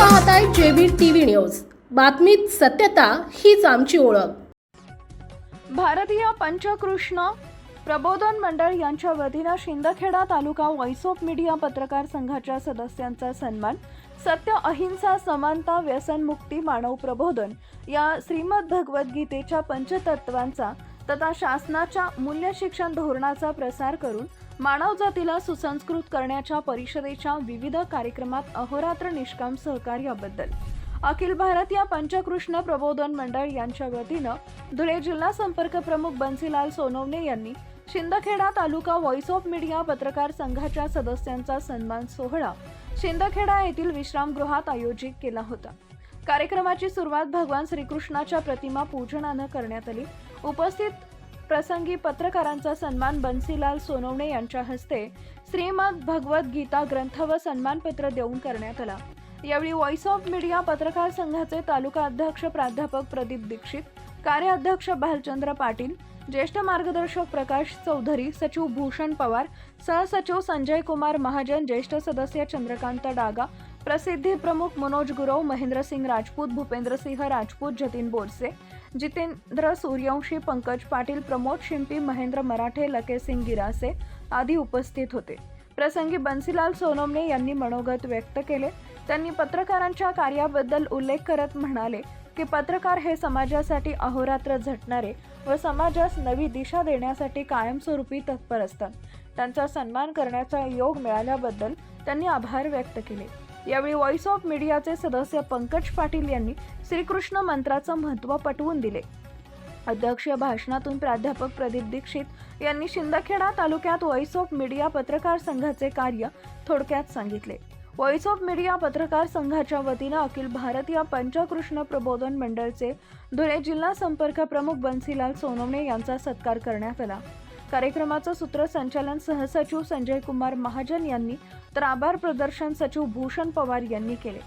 पाहताय आहे TV news. बातमीत सत्यता हीच आमची ओळख. भारतीय पंचकृष्ण प्रबोधन मंडळ यांच्या वतीनं Shindkheda taluka voice of media पत्रकार संघाच्या सदस्यांचा सन्मान सत्य अहिंसा समानता व्यसनमुक्ती मानव प्रबोधन या श्रीमद भगवद्गीतेच्या पंचतत्वांचा तथा शासनाच्या मूल्य शिक्षण धोरणाचा प्रसार करून मानव जातीला सुसंस्कृत करण्याच्या परिषदेच्या विविध कार्यक्रमात अहोरात्र निष्काम सहकार्याबद्दल. अखिल भारतीय पंचकृष्ण प्रबोधन मंडळ यांच्या वतीनं धुळे जिल्हा संपर्क प्रमुख बन्सीलाल सोनवणे यांनी Shindkheda taluka voice of media पत्रकार संघाच्या सदस्यांचा सन्मान सोहळा शिंदखेडा येथील विश्रामगृहात आयोजित केला होता. कार्यक्रमाची सुरुवात भगवान श्रीकृष्णाच्या प्रतिमा पूजनानं करण्यात आली. उपस्थित प्रसंगी पत्रकारांचा सन्मान बन्सीलाल सोनवणे यांच्या हस्ते श्रीमद भगवत गीता ग्रंथ व सन्मानपत्र देऊन करण्यात आला. यावेळी व्हॉइस ऑफ मीडिया पत्रकार संघाचे तालुका अध्यक्ष प्राध्यापक प्रदीप दीक्षित कार्याध्यक्ष भालचंद्र पाटील ज्येष्ठ मार्गदर्शक प्रकाश चौधरी सचिव भूषण पवार सहसचिव संजय कुमार महाजन ज्येष्ठ सदस्य चंद्रकांत डागा प्रसिद्धी प्रमुख मनोज गुरव महेंद्रसिंग राजपूत भूपेंद्रसिंह राजपूत जतीन बोरसे जितेंद्र सूर्यवंशी पंकज पाटील प्रमोद शिंपी महेंद्र मराठे लकेसिंग गिरासे आदी उपस्थित होते. प्रसंगी बन्सीलाल सोनवणे यांनी मनोगत व्यक्त केले. त्यांनी पत्रकारांच्या कार्याबद्दल उल्लेख करत म्हणाले की पत्रकार हे समाजासाठी अहोरात्र झटणारे व समाजास नवी दिशा देण्यासाठी कायमस्वरूपी तत्पर असतात. त्यांचा सन्मान करण्याचा योग मिळाल्याबद्दल त्यांनी आभार व्यक्त केले. यावेळी व्हॉइस ऑफ मीडियाचे सदस्य पंकज पाटील यांनी श्रीकृष्ण मंत्राचं महत्त्व पटवून दिले. अध्यक्षीय भाषणातून प्राध्यापक प्रदीप दीक्षित यांनी शिंदखेडा तालुक्यात व्हॉइस ऑफ मीडिया पत्रकार संघाचे कार्य थोडक्यात सांगितले. व्हॉइस ऑफ मीडिया पत्रकार संघाच्या वतीनं अखिल भारतीय पंचकृष्ण प्रबोधन मंडळचे धुळे जिल्हा संपर्क प्रमुख बन्सीलाल सोनवणे यांचा सत्कार करण्यात आला. कार्यक्रमाचं सूत्रसंचालन सहसचिव संजय कुमार महाजन यांनी तर आभार प्रदर्शन सचिव भूषण पवार यांनी केले.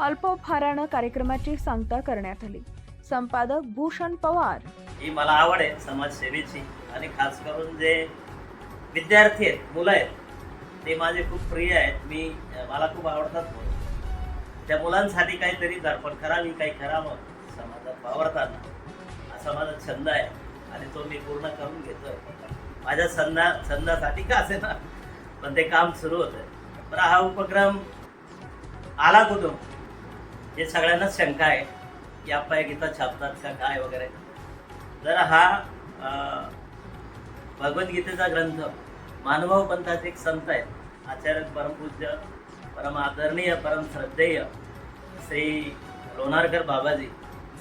अल्पोपहारानं कार्यक्रमाची सांगता करण्यात आली. संपादक भूषण पवार. ही मला आवड आहे समाजसेवेची आणि खास करून जे विद्यार्थी आहेत मुलं आहेत ते माझे खूप प्रिय आहेत. मी मला खूप आवडतात मुलं. त्या मुलांसाठी काहीतरी दर्पण करावी काही करावं. समाजात वावरताना हा समाजात छंद आहे आणि तो मी पूर्ण करून घेतोय. माझ्या संधा संधासाठी का असे ना पण ते काम सुरू होतं. पण हा उपक्रम आला कुठून? हे सगळ्यांनाच शंका आहे. की अप्पाय गीता छापतात का काय वगैरे. तर हा अं, भगवद्गीतेचा ग्रंथ मानभाव पंथाचे एक संत आहेत. आचार्य परमपूज्य परम आदरणीय परम श्रद्धेय श्री लोणारकर बाबाजी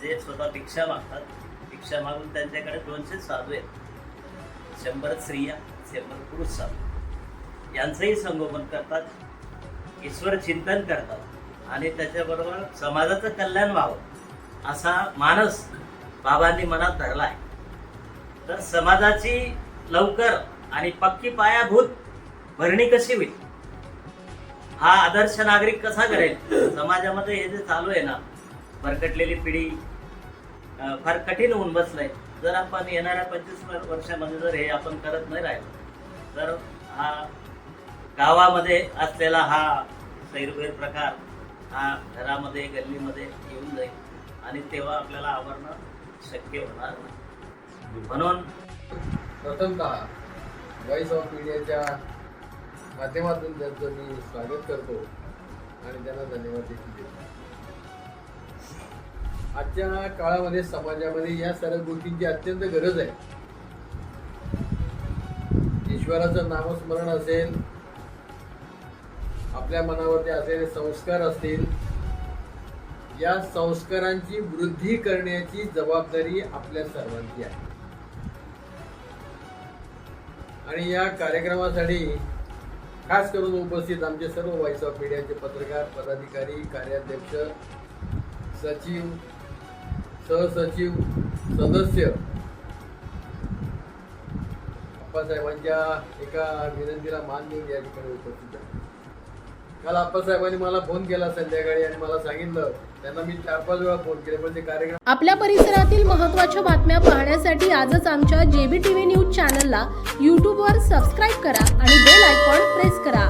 जे स्वतः भिक्षा मागतात. भिक्षा मागून त्यांच्याकडे दोनशे साधू आहेत. शंभर स्त्रिया शंभर पुरुष साधू यांचंही संगोपन करतात ईश्वर चिंतन करतात आणि त्याच्याबरोबर समाजाचं कल्याण व्हावं असा मानस बाबांनी मनात धरला आहे. तर समाजाची लवकर आणि पक्की पायाभूत भरणी कशी होईल? हा आदर्श नागरिक कसा करेल? समाजामध्ये हे जे चालू आहे ना भरकटलेली पिढी फार कठीण होऊन बसलंय. जर आपण येणाऱ्या पंचवीस वर्षामध्ये जर हे आपण करत नाही राहिलो तर हा गावामध्ये असलेला हा सैरभैर प्रकार हा घरामध्ये गल्लीमध्ये येऊन जाईल आणि तेव्हा आपल्याला आवरणं शक्य होणार नाही. म्हणून प्रथमतः व्हॉइस ऑफ मीडियाच्या माध्यमातून त्यांचं मी स्वागत करतो आणि त्यांना धन्यवाद देखील देतो. आजच्या काळामध्ये समाजामध्ये या सर्व गोष्टींची अत्यंत गरज आहे. ईश्वराचं नामस्मरण असेल आपल्या मनावरती असलेले संस्कार असतील या संस्कारांची वृद्धी करण्याची जबाबदारी आपल्या सर्वांची आहे. आणि या कार्यक्रमासाठी खास करून उपस्थित आमचे सर्व व्हॉइस ऑफ मीडियाचे पत्रकार पदाधिकारी कार्याध्यक्ष सचिव सहसचिव सदस्य. आप्पासाहेबांच्या एका विनंतीला मान देऊन या ठिकाणी उपस्थित आहे. काल आप्पासाहेबांनी मला फोन केला संध्याकाळी आणि मला सांगितलं त्यांना मी चार पाच वेळा फोन केले पण ते कार्यक्रम आपल्या परिसरातील महत्त्वाच्या बातम्या पाहण्यासाठी आजच आमच्या जेबी टीव्ही न्यूज चॅनलला यूट्यूबवर सबस्क्राईब करा आणि बेल आयकॉन प्रेस करा.